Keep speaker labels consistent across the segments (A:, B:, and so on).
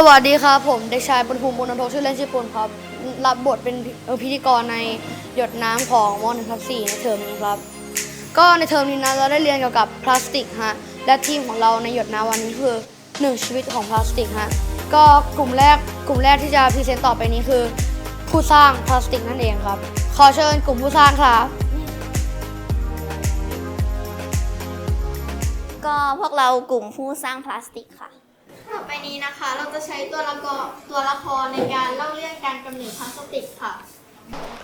A: สวัสดีครับผมเด็กชายปนภูมิบุญนนทชื่อเล่นชื่อปุณครับรับบทเป็นพิธีกรในหยดน้ำของม .1 ทับ4ในเทอมนี้ครับ ก็ในเทอมนี้นะเราได้เรียนเกี่ยวกับพลาสติกฮะและทีมของเราในหยดน้ำวันนี้คือหนึ่งชีวิตของพลาสติกฮะก็กลุ่มแรกกลุ่มแรกที่จะพรีเซนต์ต่อไปนี้คือ ผู้สร้างพลาสติกนั่นเองครับ ขอเชิญกลุ่มผู้สร้างครับ
B: ก็พวกเรากลุ่มผู้สร้างพลาสติกค่ะ
C: ต่อไปนี้นะคะ เราจะใช้ตัวละครตัวละครในการเล่าเรื่องการกำเนิดพลาสติกค่ะ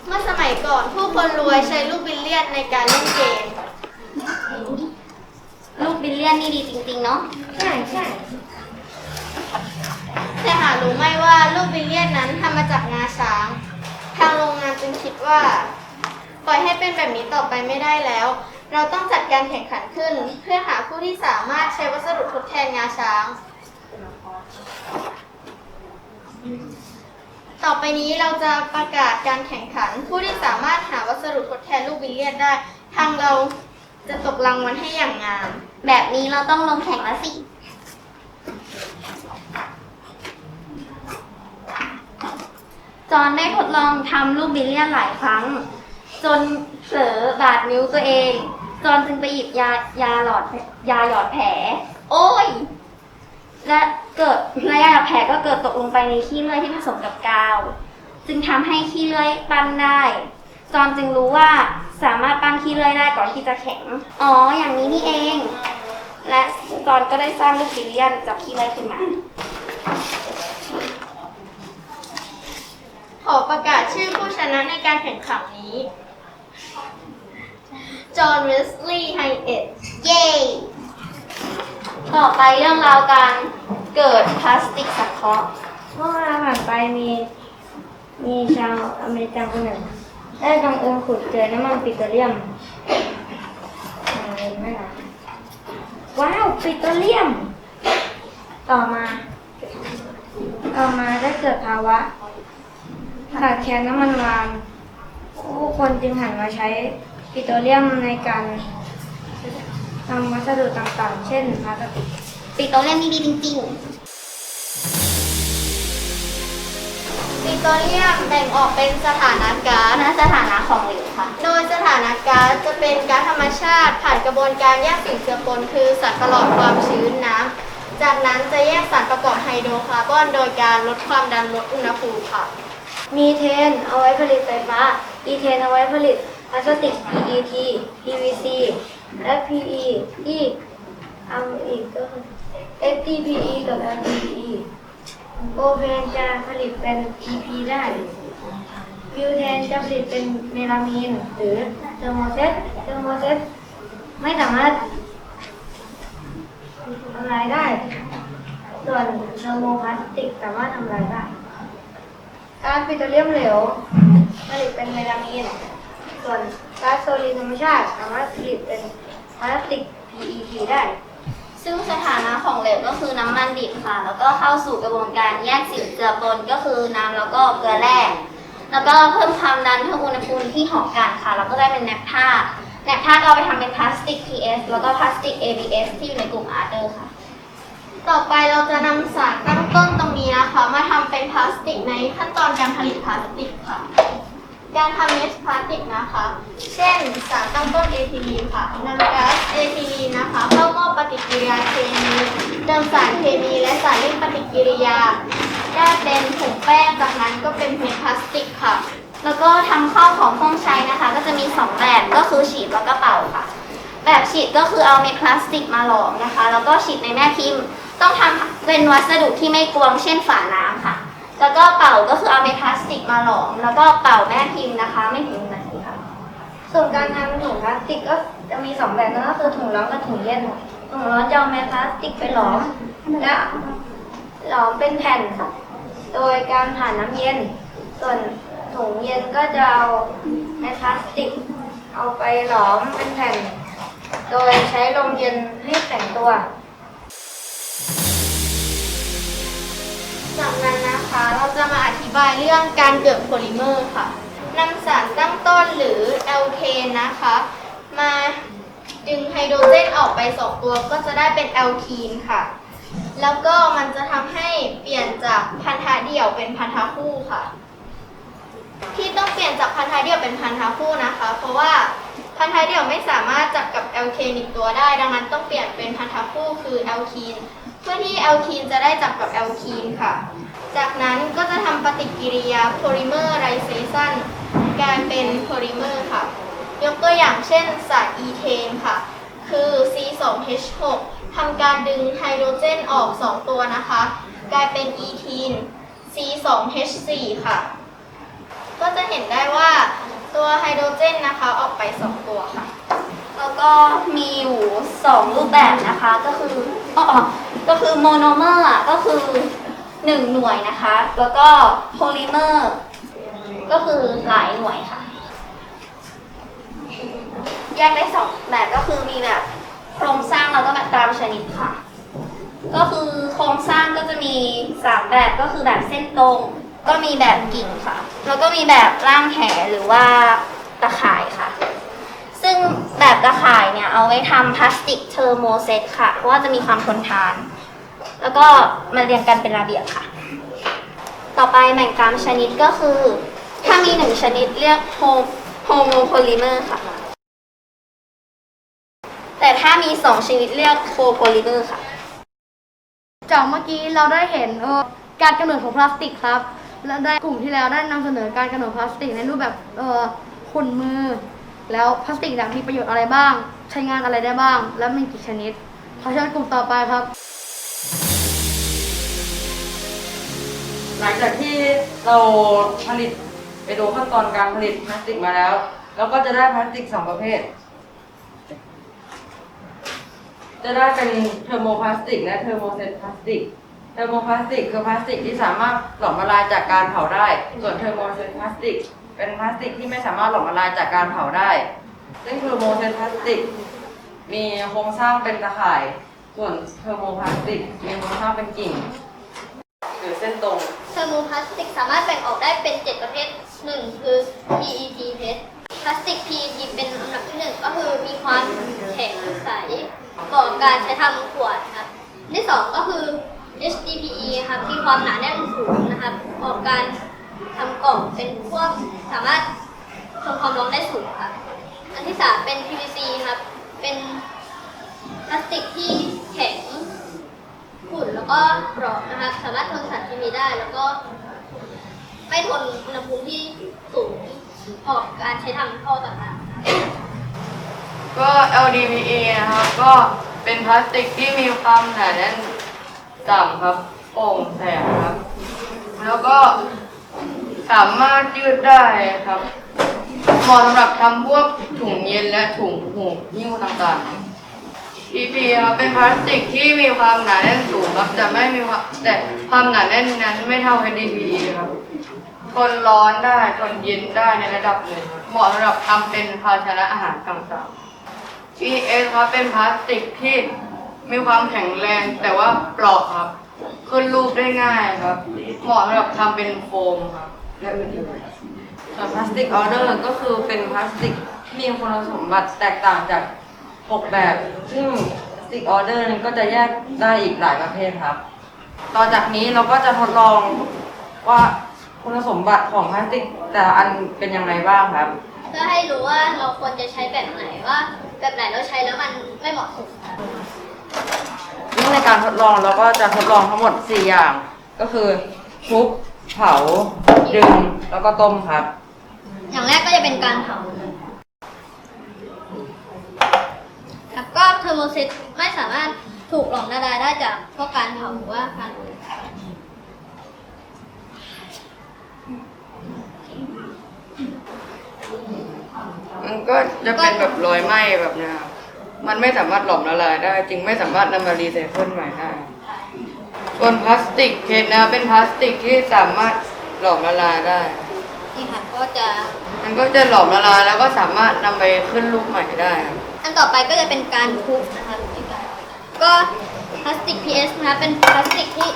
C: เมื่อสมัยก่อนผู้คนรวยใช้ลูกบิลเลียนในการเล่นเกม
B: ลูกบิลเลียนนี่ดีจริง ๆ เนาะ
C: ใช่ใช่แต่หารู้ไหมว่าลูกบิลเลียนนั้นทำมาจากงาช้าง ทางโรงงานจึงคิดว่า ปล่อยให้เป็นแบบนี้ต่อไปไม่ได้แล้ว เราต้องจัดการแข่งขันขึ้น เพื่อหาผู้ที่สามารถใช้วัสดุทดแทนงาช้าง ต่อไปนี้เราจะประกาศการแข่งขัน ผู้ที่สามารถหาวัสดุทดแทนลูกบิลเลียนได้ ทางเราจะตกรางวัลให้อย่างงาม
B: แบบนี้เราต้องลงแข่งแล้วสิ จอนได้ทดลองทำลูกบิลเลียนหลายครั้ง จนเผลอบาดนิ้วตัวเอง จอนจึงไปหยิบยายาหลอดยาหยอดแผล โอ้ย และเกิดและยาหยอดแผลก็เกิดตกลงไปในขี้เลื่อยที่ผสมกับกาว จึงทำให้ขี้เลื่อยปั้นได้ จอนจึงรู้ว่าสามารถปั้นขี้เลื่อยได้ก่อนที่จะแข็ง อ๋อ อย่างนี้นี่เอง และจอนก็ได้สร้างลูกบิลเลียนจากขี้เลื่อยขึ้นมา
C: ขอประกาศชื่อผู้ชนะในการแข่งขันนี้ จอห์นเวสลีย์ไฮเอ็ด
B: เย้ ต่อไปเรื่องราวการเกิดพลาสติกสังเคราะห์
D: เมื่อเวลาผ่านไปมีมีชาวอเมริกันคนหนึ่งได้บังเอิญขุดเจอน้ำมันปิโตรเลียมในแม่น้ำว้าวปิโตรเลียม ต่อมา ต่อมาได้เกิดภาวะขาดแคลนน้ำมันวานผู้คนจึงหันมาใช้ปิโตรเลียมในการ ทำวัสดุต่างๆ เช่นพลาสติก
B: ปิโตรเลียมนี่ดีจริง
C: ปิโตรเลียมแบ่งออกเป็นสถานะก๊า
B: ๆ
C: ซ
B: นะสถานะของเหลวค่ะ
C: โดยสถานะก๊าซจะเป็นก๊าซธรรมชาติ ผ่านกระบวนการแยกสิ่งเจือปนคือสารประหลอดความชื้นน้ำจากนั้นจะแยกสารประกอบไฮโดรคาร์บอนโดยการลดความดันลดอุณหภูมิค่ะ
D: มีเทนเอาไว้ผลิตไฟฟ้า อีเทนเอาไว้ผลิต พลาสติก PET PVC และ PE ที่เอาอีกก็คือ FTPE กับ LTPE โอเพนจะผลิตเป็น EP ได้บิวเทนจะผลิตเป็นเมลามีน หรือเทอร์โมเซตเทอร์โมเซตไม่สามารถทำลายได้ ส่วนเทอร์โมพลาสติกสามารถทำลายได้ กาซปิโตรเลียมเหลวผลิตเป็นเมลามีน ส่วนก๊าซโซลีนธรรมชาติสามารถผลิตเป็นพลาสติก PET ได้
B: ซึ่งสถานะของเหลวก็คือน้ำมันดิบค่ะ แล้วก็เข้าสู่กระบวนการแยกสิ่งเจือปนก็คือน้ำแล้วก็เกลือแร่ แล้วก็เพิ่มความดันเพิ่มอุณหภูมิที่หอมกันค่ะ แล้วก็ได้เป็นแนปท่าแนปท่าก็เอาไปทำเป็นพลาสติก PS แล้วก็พลาสติก ABS ที่อยู่ในกลุ่มอาร์เดอร์ค่ะ
C: ต่อไปเราจะนำสารตั้งต้นตรงนี้นะคะ มาทำเป็นพลาสติกในขั้นตอนการผลิตพลาสติกค่ะ การทำเมชพลาสติกนะคะ เช่นสารตั้งต้นเอทิลีนค่ะนำก๊าซเอทิลีนนะคะเข้าหม้อปฏิกิริยาเคมีเติมสารเคมีและสารเร่งปฏิกิริยาได้เป็นผงแป้งจากนั้นก็เป็นเม็ดพลาสติกค่ะ
B: แล้วก็ทำข้าวของเครื่องใช้นะคะ ก็จะมี 2 แบบก็คือฉีดแล้วก็เป่าค่ะ แบบฉีดก็คือเอาเม็ดพลาสติกมาหลอมนะคะ แล้วก็ฉีดในแม่พิมพ์ ต้องทำเป็นวัสดุที่ไม่กรวงเช่นฝาน้ำค่ะ แล้วก็เป่าก็คือเอาเม็ดพลาสติกมาหลอม แล้วก็เป่าแม่พิมพ์นะคะ ไม่ถึงหนึ่งนาทีค่ะ
D: ส่วนการทำถุงพลาสติกก็จะมีสองแบบนั่นก็คือถุงร้อนกับถุงเย็นถุงร้อนจะเอาแมสพลาสติกไปหลอมและหลอมเป็นแผ่นโดยการผ่านน้ำเย็น ส่วนถุงเย็นก็จะเอาแมสพลาสติก เอาไปหลอมเป็นแผ่น โดยใช้ลมเย็นให้แข็งตัว
C: จากนั้นนะ คะ เราจะมาอธิบายเรื่องการเกิดโพลิเมอร์ค่ะนำสารตั้งต้นหรือแอลเคนนะคะ มาดึงไฮโดรเจนออกไปสองตัวก็จะได้เป็นแอลคีนค่ะ แล้วก็มันจะทำให้เปลี่ยนจากพันธะเดี่ยวเป็นพันธะคู่ค่ะ ที่ต้องเปลี่ยนจากพันธะเดี่ยวเป็นพันธะคู่นะคะ เพราะว่าพันธะเดี่ยวไม่สามารถจับกับแอลเคนอีกตัวได้ ดังนั้นต้องเปลี่ยนเป็นพันธะคู่คือแอลคีน เพื่อที่แอลคีนจะได้จับกับแอลคีนค่ะ จากนั้นก็จะทำปฏิกิริยาโพลิเมอร์ไรเซชันกลายเป็นโพลิเมอร์ค่ะ ยกตัวอย่างเช่นสารอีเทนค่ะ คือ C2H6 ทำการดึงไฮโดรเจนออก 2 ตัวนะคะ กลายเป็นอีทีน C2H4 ค่ะ ก็จะเห็นได้ว่าตัวไฮโดรเจนนะคะออกไป 2 ตัวค่ะ
B: แล้วก็มีอยู่สองรูปแบบนะคะ ก็คืออ๋อก็คือโมโนเมอร์ก็คือ หนึ่งหน่วยนะคะ แล้วก็โพลิเมอร์ ก็คือหลายหน่วยค่ะ แยกได้สองแบบก็คือมีแบบโครงสร้างแล้วก็แบบตามชนิดค่ะ ก็คือโครงสร้างก็จะมีสามแบบก็คือแบบเส้นตรง ก็มีแบบกิ่งค่ะ แล้วก็มีแบบร่างแหหรือว่าตะข่ายค่ะ ซึ่งแบบตะข่ายเนี่ยเอาไว้ทำพลาสติกเทอร์โมเซตค่ะ เพราะว่าจะมีความทนทาน แล้วก็มาเรียงกันเป็นระเบียบค่ะ ต่อไปแบ่งตามชนิดก็คือ ถ้ามีหนึ่งชนิดเรียกโฮโฮโมโพลิเมอร์ค่ะ แต่ถ้ามีสองชนิดเรียกโคโพลิเมอร์ค่ะ
A: จากเมื่อกี้เราได้เห็นเออการกำเนิดของพลาสติกครับ และได้กลุ่มที่แล้วได้นำเสนอการกำเนิดพลาสติกในรูปแบบเออขุ่นมือ แล้วพลาสติกเนี่ยมีประโยชน์อะไรบ้าง ใช้งานอะไรได้บ้าง และมีกี่ชนิดขอเชิญกลุ่มต่อไปครับ
E: หลังจากที่เราผลิตไปดูขั้นตอนการผลิตพลาสติกมาแล้ว เราก็จะได้พลาสติกสองประเภท จะได้เป็นเทอร์โมพลาสติกและเทอร์โมเซตพลาสติก เทอร์โมพลาสติกคือพลาสติกที่สามารถหลอมละลายจากการเผาได้ ส่วนเทอร์โมเซตพลาสติก เป็นพลาสติกที่ไม่สามารถหลอมละลายจากการเผาได้ ซึ่งเทอร์โมเซตพลาสติก มีโครงสร้างเป็นตะข่าย ส่วนเทอร์โมพลาสติกมีครงสร้าเป็นกิ่ง หรือเส้นตรง
C: เทอร์โมพลาสติกสามารถแบ่งออกได้เป็น 7 ประเภท 1 คือ PET เพชรพลาสติก PET เป็นอันดับที่ 1 ก็คือมีความแข็งใสเหมาะกับการใช้ทำขวดครับที่ 2 ก็คือ HDPE ครับมีความหนาแน่นสูงนะครับเหมาะกับการทำกล่องเป็นพวกสามารถทนความร้อนได้สูงครับ อันที่ 3 เป็น PVC ครับเป็น พลาสติกที่แข็งขุ่นแล้วก็กรอบนะครับสามารถทนสารเคมีได้แล้วก็ ไม่ทนอุณหภูมิที่สูงเหมาะกับการใช้ทำท่อต่างๆ
E: ก็ LDPE นะครับก็เป็นพลาสติกที่มีความหนาแน่นต่ำครับโปร่งแสงครับ แล้วก็สามารถยืดได้ครับเหมาะสำหรับทำพวกถุงเย็นและถุงหูยิ้วต่างๆ EP ครับเป็นพลาสติกที่มีความหนาแน่นสูงครับแต่ไม่มีความแต่ความหนาแน่นนั้นไม่เท่า HDPE ครับทนร้อนได้ทนเย็นได้ในระดับหนึ่งเหมาะสำหรับทำเป็นภาชนะอาหารต่างๆ PS ครับเป็นพลาสติกที่มีความแข็งแรงแต่ว่าเปราะครับขึ้นรูปได้ง่ายครับ เหมาะสำหรับทำเป็นโฟมครับและอื่นๆส่วนพลาสติกออเดอร์ก็คือเป็นพลาสติกมีคุณสมบัติแตกต่างจาก 6แบบ ซึ่งพลาสติกออเดอร์นั้นก็จะแยกได้อีกหลายประเภทครับ ต่อจากนี้เราก็จะทดลองว่าคุณสมบัติของพลาสติกแต่ละอันเป็นยังไงบ้างครับ
C: เพื่อให้รู้ว่าเราควรจะใช้แบบไหนว่า แบบไหนเราใช้แล้วมันไม่เหมาะสมครับ
E: ซึ่งในการทดลองเราก็จะทดลองทั้งหมด 4 อย่าง ก็คือทุบเผา ดึง แล้วก็ต้มครับ
C: อย่างแรกก็จะเป็นการเผา ครับก็เทอร์โมเซตไม่สามารถถูกหลอมละลายได้จากพวกการเผาหรือว่าการ
E: มันก็จะเป็นแบบรอยไหม้แบบเนี้ยครับมันไม่สามารถหลอมละลายได้ จึงไม่สามารถนำมารีไซเคิลใหม่ได้ส่วนพลาสติกเพชรนะเป็นพลาสติกที่สามารถหลอมละลายได้
C: นี่ค่ะก็จะ
E: มันก็จะหลอมละลายแล้วก็สามารถนำไปขึ้นรูปใหม่ได้ครับ
C: อันต่อไปก็จะเป็นการทุบนะคะก็พลาสติก PS นะคะเป็นพลาสติกที่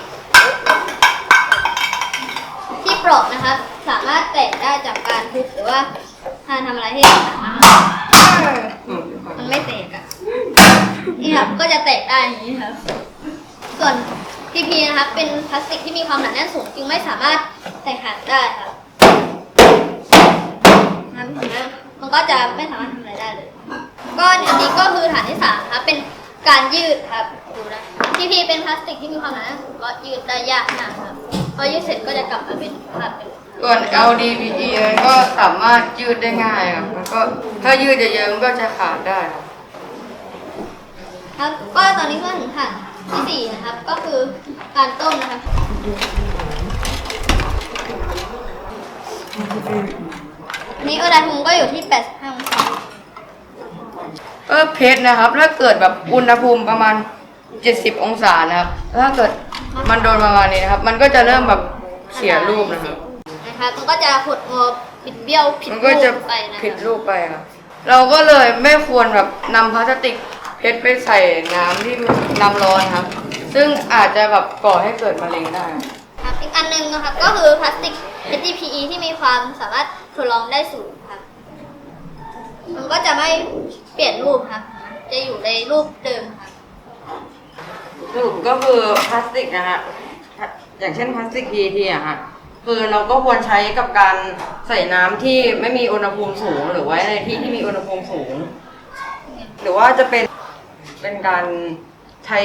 C: ที่เปราะนะคะสามารถแตกได้จากการทุบหรือว่าการทำอะไรที่ต่างๆน
E: มั
C: นไม่แตกอะนี่ครับก็จะแตกได้อย่างนี้ครับ
F: ส่วน PP นะครับเป็นพลาสติกที่มีความหนาแน่นสูงจึงไม่สามารถแตกหักได้ครับนั้นเห็นไหมมันก็จะไม่สามารถทำอะไรได้เลย ก็อันนี้ก็คือฐานที่สามครับเป็นการยืดครับดูนะ PP เป็นพลาสติกที่มีความหนาแน่นสูงก็ยืดได้ยากมากครับพอยืดเสร็จก็จะกลับมาเป็นภาพเป็น
E: ส่วน LDPE มันก็สามารถยืดได้ง่ายครับมันก็ถ้ายืดเยอะๆมันก็จะขาดได้ครับ
F: ครับก็ตอนนี้ก็ถึงฐานที่สี่นะครับ ก็คือการต้มนะครับนี่อุณหภูมิก็อยู่ที่85องศา
E: ก็เพชรนะครับ ถ้าเกิดแบบอุณหภูมิประมาณ 70 องศานะครับ ถ้าเกิดมันโดนประมาณนี้นะครับ มันก็จะเริ่มแบบเสียรูปนะครับ
F: นะครับมันก็จะหดงอบิดเบี้ยวผิด
E: มันก็จะ
F: รูปไปนะค
E: ผิด
F: รับ
E: รูปไปครับ เราก็เลยไม่ควรแบบนำพลาสติกเพชรไปใส่น้ำที่น้ำร้อนครับ ซึ่งอาจจะแบบก่อให้เกิดมะเร็งได้
F: ครับอีกอันหนึงนะครับก็คือพลาสติก HDPE ที่มีความสามารถทดลองได้สูงครับ มันก็จะไม่เปลี่ยนรูปครับ จะอยู่ในรูปเดิมครับ
G: สรุปก็คือพลาสติกนะฮะอย่างเช่นพลาสติก PET อะฮะคือเราก็ควรใช้กับการใส่น้ำที่ไม่มีอุณหภูมิสูง หรือไว้ในที่ที่มีอุณหภูมิสูง หรือว่าจะเป็นเป็นการใช้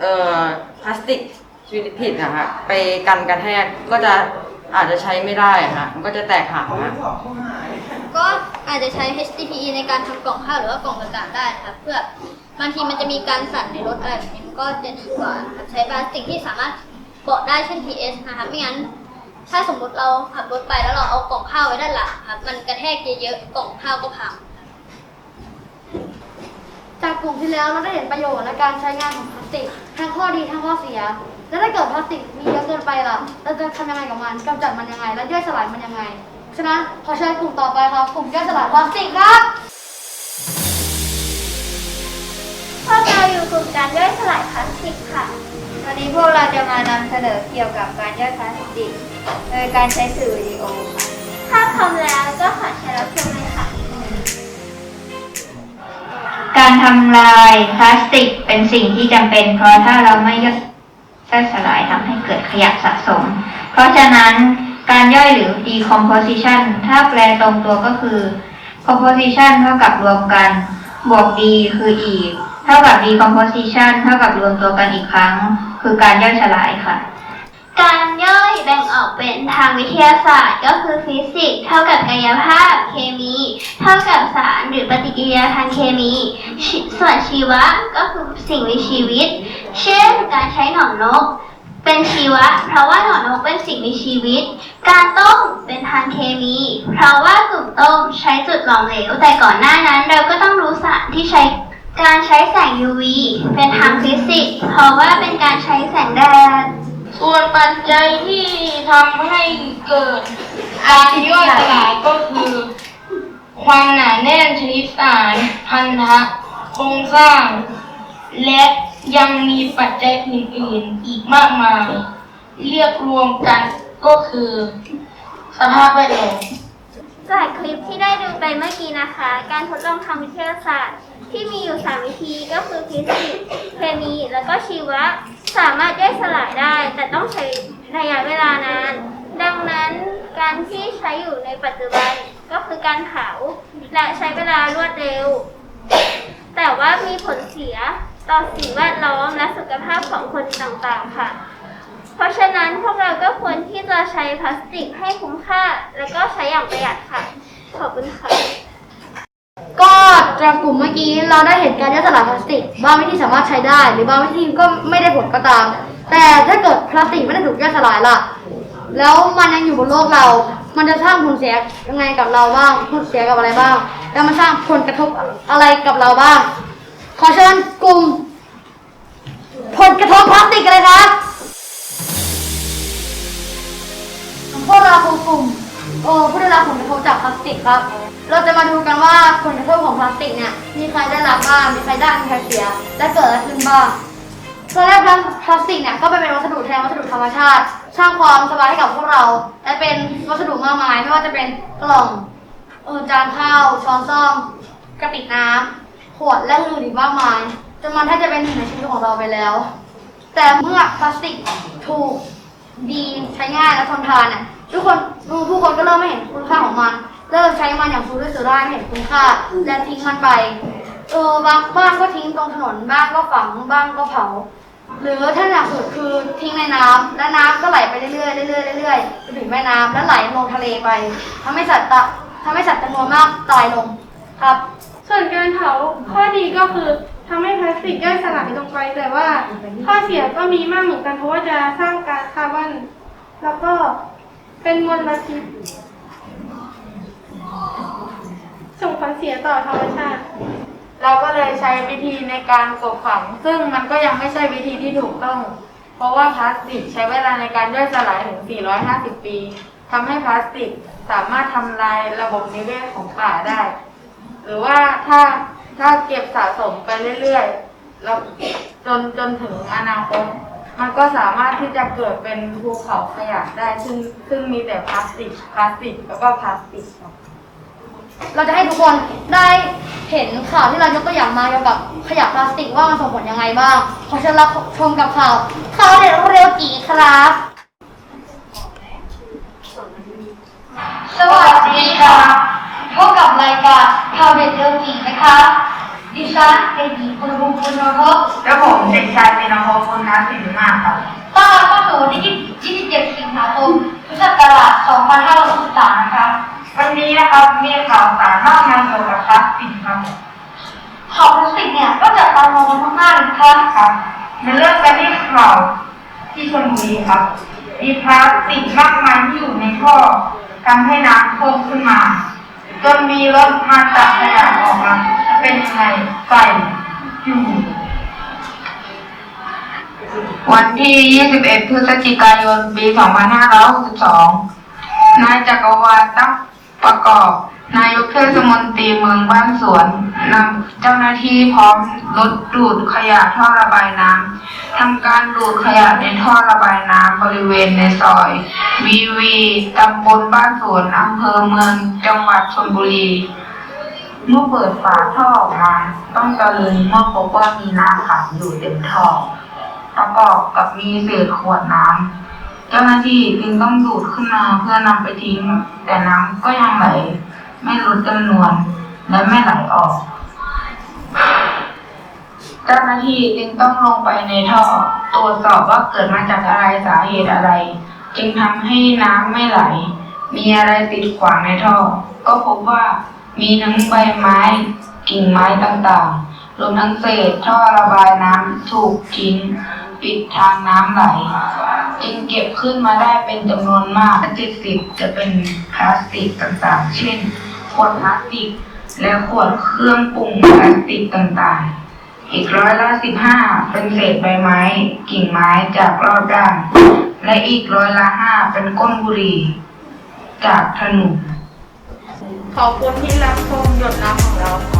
G: เอ่อพลาสติกชนิดผิดนะฮะไปกันกระแทกก็จะ อาจจะใช้ไม่ได้ฮะมันก็จะแตกหักนะ
F: ก็อาจจะใช้ HDPE ในการทำกล่องข้าวหรือว่ากล่องต่างๆได้นะครับเพื่อบางทีมันจะมีการสั่นในรถอะไรแบบนี้มันก็จะดีกว่าครับใช้พลาสติกที่สามารถเกาะได้เช่น PS นะครับไม่งั้น ถ้าสมมติเราขับรถไปแล้วเราเอากล่องข้าวไว้ด้านหลังครับมันกระแทกเยอะๆกล่องข้าวก็พัง
A: จากกลุ่มที่แล้วเราได้เห็นประโยชน์และการใช้งานของพลาสติกทั้งข้อดีทั้งข้อเสีย แล้วถ้าเกิดพลาสติกมีเยอะเกินไปล่ะ เราจะทำยังไงกับมันกำจัดมันยังไง และย่อยสลายมันยังไง ฉะนั้นขอเชิญกลุ่มต่อไปครับกลุ่มย่อยสลายพลาสติกครับ
F: พวกเราอยู่กลุ่มการย่อยสลายพลาสติกค่ะ
H: วันนี้พวกเราจะมานำเสนอเกี่ยวกับการย่อยพลาสติก โดยการใช้สื่อวิดีโอค่ะ
F: ถ้าพร้อมแล้วก็ขอเชิญรับชมเลยค่ะ
I: การทำลายพลาสติกเป็นสิ่งที่จำเป็น เพราะถ้าเราไม่ย่อย สลายทำให้เกิดขยะสะสม เพราะฉะนั้นการย่อยหรือ decomposition ถ้าแปลตรงตัวก็คือ composition เท่ากับรวมกัน บวก d คืออีก เท่ากับ decomposition เท่ากับรวมตัวกันอีกครั้ง คือการย่อยสลายค่ะ
F: การย่อยแบ่งออกเป็นทางวิทยาศาสตร์ ก็คือฟิสิกส์เท่ากับกายภาพเคมี เท่ากับสารหรือปฏิกิริยาทางเคมี ส่วนชีวะก็คือสิ่งมีชีวิต เช่น การใช้หนอนนก เป็นชีวะ เพราะว่าหนอนนกเป็นสิ่งมีชีวิต การต้มเป็นทางเคมี เพราะว่ากลุ่มต้มใช้จุดหลอมเหลว แต่ก่อนหน้านั้นเราก็ต้องรู้สารที่ใช้การใช้แสง UV เป็นทางฟิสิกส์เพราะว่าเป็นการใช้แสงแดด
E: ส่วนปัจจัยที่ทำให้เกิดการย่อยสลายก็คือ ความหนาแน่นชนิดสารพันธะโครงสร้าง และยังมีปัจจัยอื่นๆอีกมากมาย เรียกรวมกันก็คือ สภาพแวดล้อม
F: จากคลิปที่ได้ดูไปเมื่อกี้นะคะ การทดลองทางวิทยาศาสตร์ ที่มีอยู่ 3 วิธีก็คือฟิสิกส์เคมีแล้วก็ชีวะ สามารถย่อยสลายได้ แต่ต้องใช้ระยะเวลานาน ดังนั้นการที่ใช้อยู่ในปัจจุบันก็คือการเผาและใช้เวลารวดเร็ว แต่ว่ามีผลเสียต่อสิ่งแวดล้อมและสุขภาพของคนต่างๆค่ะ เพราะฉะนั้นพวกเราก็ควรที่จะใช้พลาสติกให้คุ้มค่า แล้วก็ใช้อย่างประหยัดค่ะ ขอบคุณค่ะ
A: ก็จากกลุ่มเมื่อกี้เราได้เห็นการแย่อยสลายพลาสติก บางวิธีสามารถใช้ได้ หรือบางวิธีก็ไม่ได้ผลก็ตาม แต่ถ้าเกิดพลาสติกไม่ได้ถูกแย่อยสลายล่ะ แล้วมันยังอยู่บนโลกเรา มันจะสร้างผลเสียยังไงกับเราบ้างผลเสียกับอะไรบ้าง แล้วมันสร้างผลกระทบอะไรกับเราบ้าง ขอเชิญกลุ่ม ผลกระทบพลาสติกกันเลยครับ เราคือกลุ่มเออผู้ได้รับผลกระทบจากพลาสติกครับ เราจะมาดูกันว่าผลกระทบของพลาสติกเนี่ยมีใครได้รับบ้างมีใครได้มีใครเสียและเกิดอะไรขึ้นบ้างตอนแรกพลาสติกเนี่ยก็เป็นวัสดุแทนวัสดุธรรมชาติ สร้างความสบายให้กับพวกเรา และเป็นวัสดุมากมายไม่ว่าจะเป็นกล่องเออจานข้าวช้อนซ่อมกระติกน้ำขวดและอื่นอีกมากมายจนมันแทบจะเป็นหนึ่งในชีวิตของเราไปแล้ว แต่เมื่อพลาสติกถูกดีใช้ง่ายและทนทานเนี่ย ทุกคนผู้คนก็เริ่มไม่เห็นคุณค่าของมัน เริ่มใช้มันอย่างสุรุ่ยสุร่ายไม่เห็นคุณค่า และทิ้งมันไป เออบางบ้านก็ทิ้งตรงถนนบ้างก็ฝังบ้างก็เผา หรือถ้าหนักสุดคือทิ้งในน้ำและน้ำก็ไหลไปเรื่อยๆเรื่อยๆเรื่อยๆไปถึงแม่น้ำแล้วไหลลงทะเลไปทำให้สัตว์ตะทำให้สัตว์จำนวนมากตายลงครับ
J: ส่วนการเผาข้อดีก็คือทำให้พลาสติกย่อยสลายลงไปแต่ว่าข้อเสียก็มีมากเหมือนกันเพราะว่าจะสร้างก๊าซคาร์บอนแล้วก็ เป็นมลพิษส่งผลเสียต่อธรรมชาติ
K: เราก็เลยใช้วิธีในการกบฝัง ซึ่งมันก็ยังไม่ใช่วิธีที่ถูกต้อง เพราะว่าพลาสติกใช้เวลาในการย่อยสลายถึง 450 ปีทำให้พลาสติกสามารถทำลายระบบนิเวศของป่าได้ หรือว่าถ้าถ้าเก็บสะสมไปเรื่อยๆแล้วจนจนถึงอนาคต มันก็สามารถที่จะเกิดเป็นภูเขาขยะได้ซึ่งซึ่งมีแต่พลาสติกพลาสติกแล้วก็พลาสติกครับ
A: เราจะให้ทุกคนได้เห็นข่าวที่เรายกตัวอย่างมาเกี่ยวกับขยะพลาสติกว่ามันส่งผลยังไงบ้าง ขอเชิญรับชมกับข่าวข่าวเด็ดเร็วจีครับ
L: สวัสดีค่ะพบกับรายการข่าวเด็ดเร็วจริงนะคะ ดิฉันเด็กหญิงคุณภูมิคุณนภพ
M: แล้วผมเด็กชายเป็นนภพคุณทัศน์สินมากครับ
L: ต้อนรับเข้าสู่วันที่27สิงหาคมพุทธศักราช2563นะคะ
M: วันนี้นะครับมีข่าวสารมากมายเกี่ยวกับพลาสติกครับ
L: ข่าวพลาสติกเนี่ยก็จะตามมองมากๆเลยนะคะ
M: ครับมาเริ่มกันที่ข่าวที่ชลบุรีครับ มีพลาสติกมากมายที่อยู่ในท่อทำให้น้ำท่วมขึ้นมา จนมีรถมาตักขยะออกมา เป็นยังไงใส่อยู่ วันที่ 21 พฤศจิกายน ปี 2562 นายจักรวาลตั้งประกอบ นายกเทศมนตรีเมืองบ้านสวนนำเจ้าหน้าที่พร้อมรถดูดขยะท่อระบายน้ำทำการดูดขยะในท่อระบายน้ำบริเวณในซอยวีวีตำบลบ้านสวนอำเภอเมืองจังหวัดชลบุรี เมื่อเปิดฝาท่อออกมาต้องตะลึงเมื่อพบว่ามีน้ำขังอยู่เต็มท่อประกอบกับมีเศษขวดน้ำเจ้าหน้าที่จึงต้องดูดขึ้นมาเพื่อนำไปทิ้ง แต่น้ำก็ยังไหล ไม่ลดจำนวน และไม่ไหลออก เจ้าหน้าที่จึงต้องลงไปในท่อตรวจสอบว่าเกิดมาจากอะไรสาเหตุอะไร จึงทำให้น้ำไม่ไหล มีอะไรติดขวางในท่อ ก็พบว่า มีทั้งใบไม้ กิ่งไม้ต่างๆ รวมทั้งเศษท่อระบายน้ำถูกทิ้ง ปิดทางน้ำไหล จึงเก็บขึ้นมาได้เป็นจำนวนมาก70จะเป็นพลาสติกต่างๆ เช่น ขวดพลาสติก และขวดเครื่องปรุงพลาสติกต่างๆอีกร้อยละ15เป็นเศษใบไม้ กิ่งไม้จากรอบด้าน และอีกร้อยละ5เป็นก้นบุหรี่ จากถนน
K: ขอบคุณที่รับชมหยดน้ำของเรา